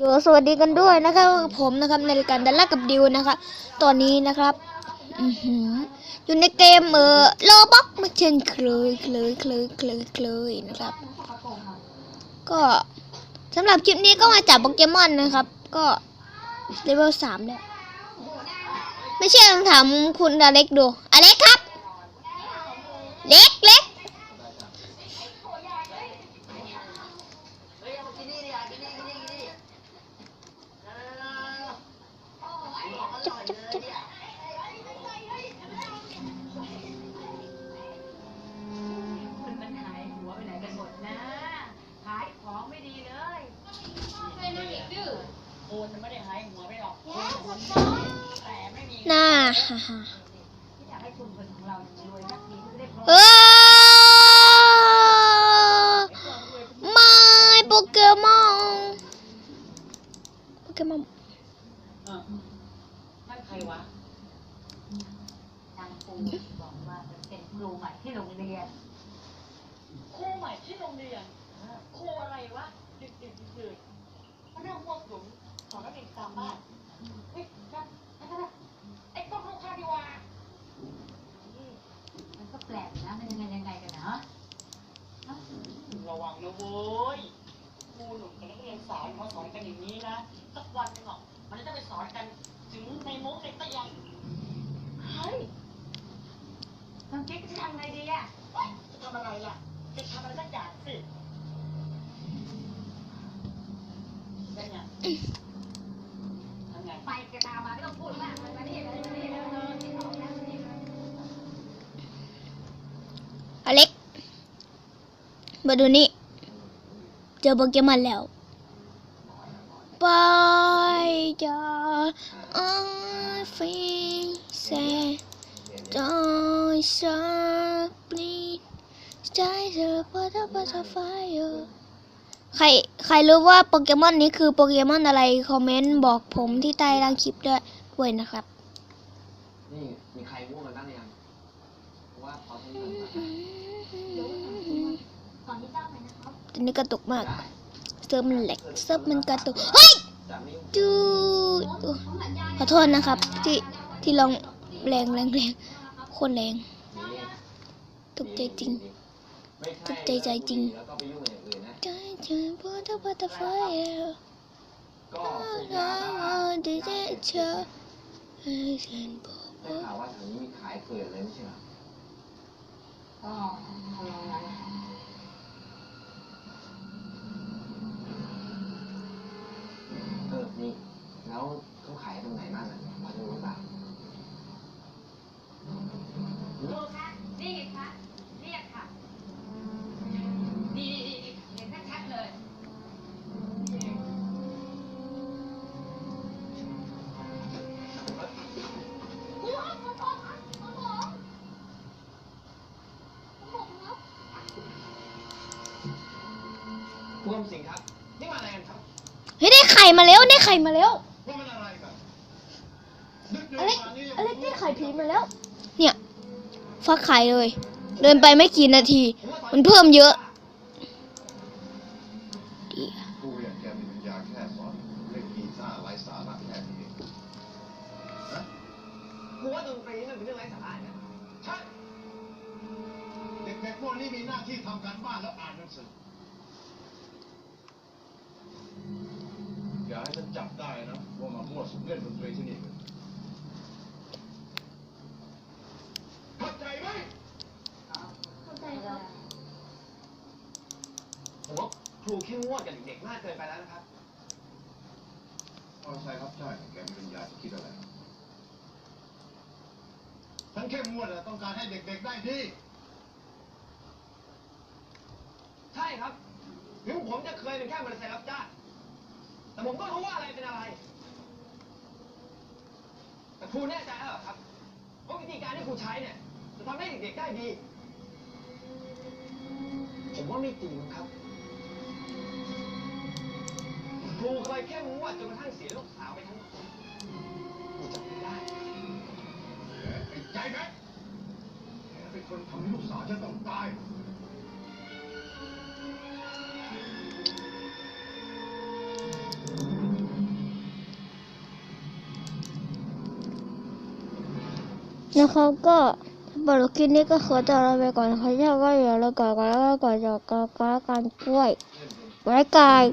โยสวัสดีกันด้วยนะครับผมนะครับในรายการดัลล่ากับดิวนะครับตอนนี้นะครับอือหืออยู่ในเกมเออโลบ็อกมาเช่นเคยเคยเคยเคยเคยนะครับ ก็สำหรับคลิปนี้ก็มาจับโปเกมอนนะครับ ก็เลเวลสามแล้วไม่เชื่อลองถามคุณอเล็กดูอเล็กครับ เล็กเล็ก จุ๊บจุ๊บจุ๊บมันมันหายหัวไปไหนกันหมดนะ ขายของไม่ดีเลยไม่ได้ดื้อโอนมันไม่ได้หายหัวไปหรอกแต่ไม่มีน้าฮ่าฮ่าอยากให้คุณคนของเรารวยสักทีจะได้พอเออไม่โปเกมอนโปเกมอน วะนางปูบอกว่าจะเป็นครูใหม่ที่โรงเรียน ครูใหม่ที่โรงเรียน ครูอะไรวะดึกดึกดื่นเรื่องพวกหลุมสอนนักเรียนตามบ้านเฮ้ยนั่นนั่นนั่นไอ้ต้องเข้าค่าดีว่ามันก็แปลกนะ มันยังไงยังไงกันนะ ระวังนะเว้ย ครูหนุ่มกับนักเรียนสาวมาสอนกันอย่างนี้นะสักวันหนึงหรอกมันจะไปสอนกันถึงในมุกในตะยังเฮ้ยน้องกิ๊กจะทำไงดีอะจะทำอะไรล่ะจะทำอะไรสักอย่างสิเป็นไงทำไงไปกระตามมาไม่ต้องพูดมากเลยมานี่เลยมานี่เลยเออที่ออกแล้วมานี่เลยอเล็กมาดูนี่ เจอโปเกมอนแล้วไปจ้า I feel sad don't stop bleed stay the butter butterfly ใครใครรู้ว่าโปเกมอนนี้คือโปเกมอนอะไร คอมเมนต์บอกผมที่ใต้ล่างคลิปด้วยด้วยนะครับ นี่มีใครง่วงกันบ้างยังว่าพอใช้เงินตอนที่เจ้าไปนะ อนนี้กระตุกมาก เซิร์ฟมันแหลกเซิร์ฟมันกระตุก เฮ้ยจูขอโทษนะครับ ที่ที่ลองแรงแรงแรงโคตรแรงตกใจจริงตกใจใจจริงแล้วก็ไปยุ่งกับอย่างอื่นนะใจจนบัตบัตไฟก็ปลูกน้ยาบ้าำดีเจเชอให้ฉันบอกได้ข่าวว่าแถวนี้มีขายเกลือเลยไม่ใช่เหรอก็ทำงนั้น เออ นี่ แล้วเขาขายตรงไหนบ้างอะพอจะรู้ป่ะดูค่ะนี่ไงคะเรียกค่ะดีดีดีเห็นชัดๆเลยผู้กำสิงครับ นี่มาอะไรกันครับ เฮ้ยได้ไข่มาแล้วได้ไข่มาแล้ว ว่ามันอะไรกันดึก อเล็กป่านนี้ยังอเล็กได้ไข่ผีมาแล้ว เนี่ย ฟักไข่เลย เดินไปไม่กี่นาที มันเพิ่มเยอะดีกูอยากแกมีปัญญาแค่สอนเล่นกีตาร์ไร้สาระแค่นี้เองฮะกูว่าดนตรีนี่มันเป็นเรื่องไร้สาระนะใช่เด็กๆพวกนี้มีหน้าที่ทำการบ้านแล้วอ่านหนังสือ อย่าให้ฉันจับได้นะว่ามามั่วสุมเล่นดนตรีที่นี่เข้าใจไหม เข้าใจครับ ผมว่าค รูเข้มงวดกับเด็กๆมากเกินไปแล้วนะครับเอาใช่ครับใช่แกมีปัญญาจะคิดอะไรฉันเข้มงวดอะต้องการให้เด็กๆได้ดี ใช่ครับ ถึงผมจะเคยเป็นแค่มอเตอร์ไซค์รับจ้างแต่ผมก็รู้ว่าอะไรเป็นอะไร แต่ครูแน่ใจแล้วเหรอครับว่าวิธีการที่ครูใช้เนี่ยจะทำให้เด็กๆได้ดี ผมว่าไม่จริงครับ ครูเคยแค่มงวดจนกระทั่งเสียลูกสาวไปทั้งคนกูจำไม่ได้ไอ้ใจแม็กแกเป็นคนทำให้ลูกสาวจะต้องตายนะครับก็บอลคิดนี่ก็ขอจเราไปก่อนนะครับถ้าก็อย่าลืมกดอลค์กดแชร์กดติดตากการกล้วยไว้กาย